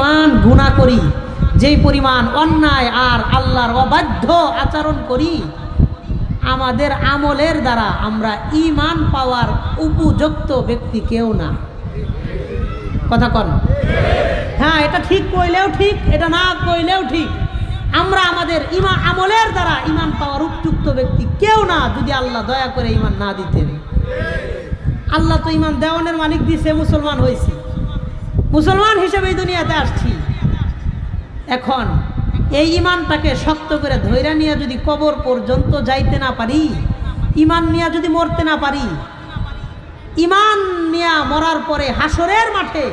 পরিমাণ গুণা করি, যেই পরিমাণ অন্যায় আর আল্লাহর অবাধ্য আচরণ করি, আমাদের আমলের দ্বারা আমরা ইমান পাওয়ার উপযুক্ত ব্যক্তি কেউ না। কথা কন। হ্যাঁ এটা ঠিক কইলেও ঠিক, এটা না কইলেও ঠিক। আমরা আমাদের ইমা, আমলের দ্বারা ইমান পাওয়ার উপযুক্ত ব্যক্তি কেউ না, যদি আল্লাহ দয়া করে ইমান না দিতেন। আল্লাহ তো ইমান দেওয়ানের মালিক দিছে, মুসলমান হয়েছি মুসলমান হিসেবে এই দুনিয়াতে আসছি। এখন এই ইমানটাকে শক্ত করে ধৈর্য নিয়ে যদি কবর পর্যন্ত যাইতে না পারি ইমান নিয়ে যদি মরতে না পারি ইমান নিয়া মরার পরে হাসরের মাঠে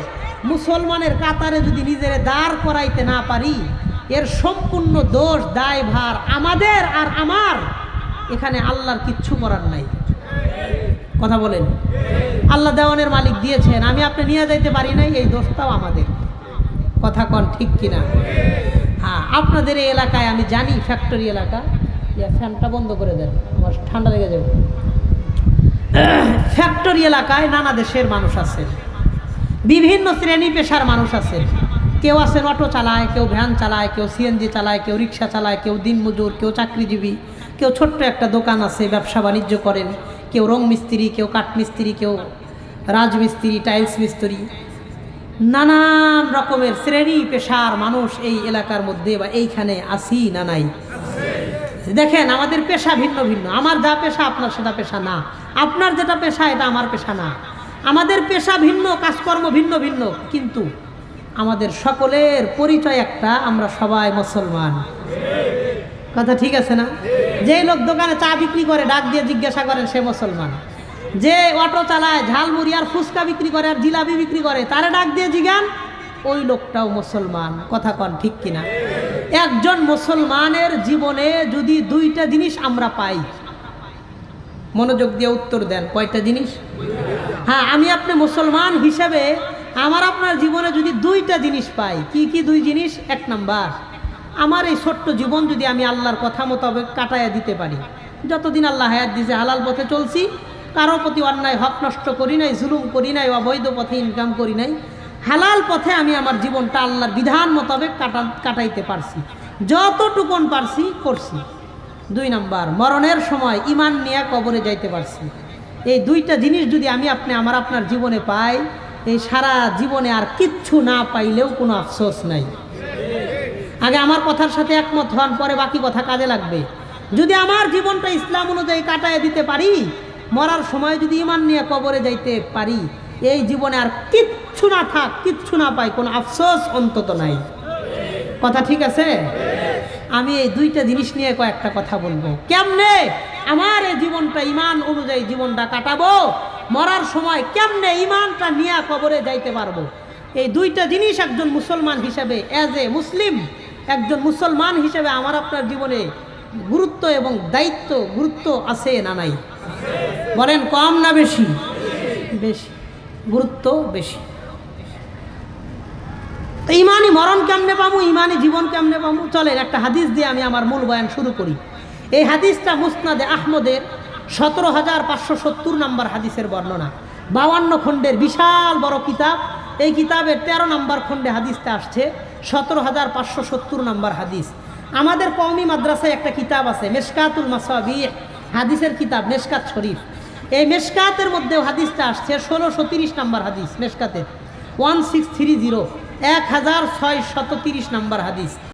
মুসলমানের কাতারে যদি নিজের দাঁড় করাইতে না পারি, এর সম্পূর্ণ দোষ দায় ভার আমাদের আর আমার। এখানে আল্লাহর কিচ্ছু করার নাই। কথা বলেন। আল্লাহ দেওয়ানের মালিক দিয়েছেন, আমি আপনি নিয়ে যাইতে পারি নাই, এই দোষটাও আমাদের। কথা কন ঠিক কিনা? হ্যাঁ আপনাদের এই এলাকায়, আমি জানি ফ্যাক্টরি এলাকা। ইয়া, ফ্যানটা বন্ধ করে দেন, আমার ঠান্ডা লেগে যাবে। ফ্যাক্টরি এলাকায় নানা দেশের মানুষ আছে বিভিন্ন শ্রেণি পেশার মানুষ আছে কেউ আছেন অটো চালায়, কেউ ভ্যান চালায়, কেউ সিএনজি চালায়, কেউ রিক্সা চালায়, কেউ দিনমজুর, কেউ চাকরিজীবী। কেউ ছোট্ট একটা দোকান আছে, ব্যবসা বাণিজ্য করেন। কেউ রং মিস্ত্রি, কেউ কাঠ মিস্ত্রি, কেউ রাজমিস্ত্রি টাইলস মিস্ত্রি, নানান রকমের শ্রেণি পেশার মানুষ এই এলাকার মধ্যে বা এইখানে আসি না নাই। দেখেন, আমাদের পেশা ভিন্ন ভিন্ন। আমার যা পেশা, আপনার সেটা পেশা না। আপনার যেটা পেশা, এটা আমার পেশা না। আমাদের পেশা ভিন্ন, কাজকর্ম ভিন্ন ভিন্ন, কিন্তু আমাদের সকলের পরিচয় একটা, আমরা সবাই মুসলমান। কথা ঠিক আছে না? যে লোক দোকানে চা বিক্রি করে, ডাক দিয়ে জিজ্ঞাসা করেন সে মুসলমান। যে অটো চালায় ঝালমুড়ি আর ফুচকা বিক্রি করে আর জিলাপি বিক্রি করে, তারে ডাক দিয়ে জিগান ওই লোকটাও মুসলমান। কথা কন, ঠিক কিনা? একজন মুসলমানের জীবনে যদি দুইটা জিনিস আমরা পাই, মনোযোগ দিয়ে উত্তর দেন, কয়টা জিনিস? হ্যাঁ আমি আপনি মুসলমান হিসেবে আমার আপনার জীবনে যদি দুইটা জিনিস পাই, কি কি দুই জিনিস? এক নাম্বার আমার এই ছোট্ট জীবন যদি আমি আল্লাহর কথা মোতাবেক কাটাইয়া দিতে পারি, যতদিন আল্লাহ হায়াত দিছে হালাল পথে চলছি, কারও প্রতি অন্যায়, হক নষ্ট করি নাই, জুলুম করি নাই, অবৈধ পথে ইনকাম করি নাই, হালাল পথে আমি আমার জীবনটা আল্লাহর বিধান মোতাবেক কাটা, কাটাইতে পারছি, যতটুকুন পারছি করছি। দুই নাম্বার, মরণের সময় ইমান নিয়ে কবরে যাইতে পারছি। এই দুইটা জিনিস যদি আমি আপনি আমার আপনার জীবনে পাই, এই সারা জীবনে আর কিচ্ছু না পাইলেও কোনো আফসোস নাই। আগে আমার কথার সাথে একমত হন, পরে বাকি কথা কাজে লাগবে। যদি আমার জীবনটা ইসলাম অনুযায়ী কাটায় দিতে পারি, মরার সময় যদি ইমান নিয়ে কবরে যাইতে পারি, এই জীবনে আর কিচ্ছু না থাক, কিচ্ছু না পাই, কোনো আফসোস অন্তত নাই। কথা ঠিক আছে? আমি এই দুইটা জিনিস নিয়ে কয়েকটা কথা বলব। কেমনে আমার এই জীবনটা ইমান অনুযায়ী জীবনটা কাটাবো, মরার সময় কেমনে ইমানটা নিয়ে কবরে যাইতে পারব? এই দুইটা জিনিস একজন মুসলমান হিসাবে অ্যাজ এ মুসলিম একজন মুসলমান হিসেবে আমার আপনার জীবনে গুরুত্ব এবং দায়িত্ব, গুরুত্ব আছে না নাই? বলেন কম না বেশি? বেশি, গুরুত্ব বেশি। তো ইমানি মরণ কেমনে পাবো ইমানি জীবন কেমনে পাবো চলেন একটা হাদিস দিয়ে আমি আমার মূল বয়ান শুরু করি। এই হাদিসটা মুসনাদে আহমদের সতেরো হাজার পাঁচশো সত্তর নম্বর হাদিসের বর্ণনা। বাউান্ন খণ্ডের বিশাল বড় কিতাব এই কিতাবের তেরো নম্বর খণ্ডে হাদিসটা আসছে, সতেরো হাজার পাঁচশো সত্তর নম্বর হাদিস। আমাদের কওমি মাদ্রাসায় একটা কিতাব আছে, মেশকাতুল মাসাবি হাদিসের কিতাব, মেশকাত শরীফ। এই মেশকাতের মধ্যেও হাদিসটা আসছে, ষোলোশো তিরিশ নম্বর হাদিস, মেশকাতের। ওয়ান সিক্স থ্রি জিরো, এক হাজার ছয় শত তিরিশ নম্বর হাদিস।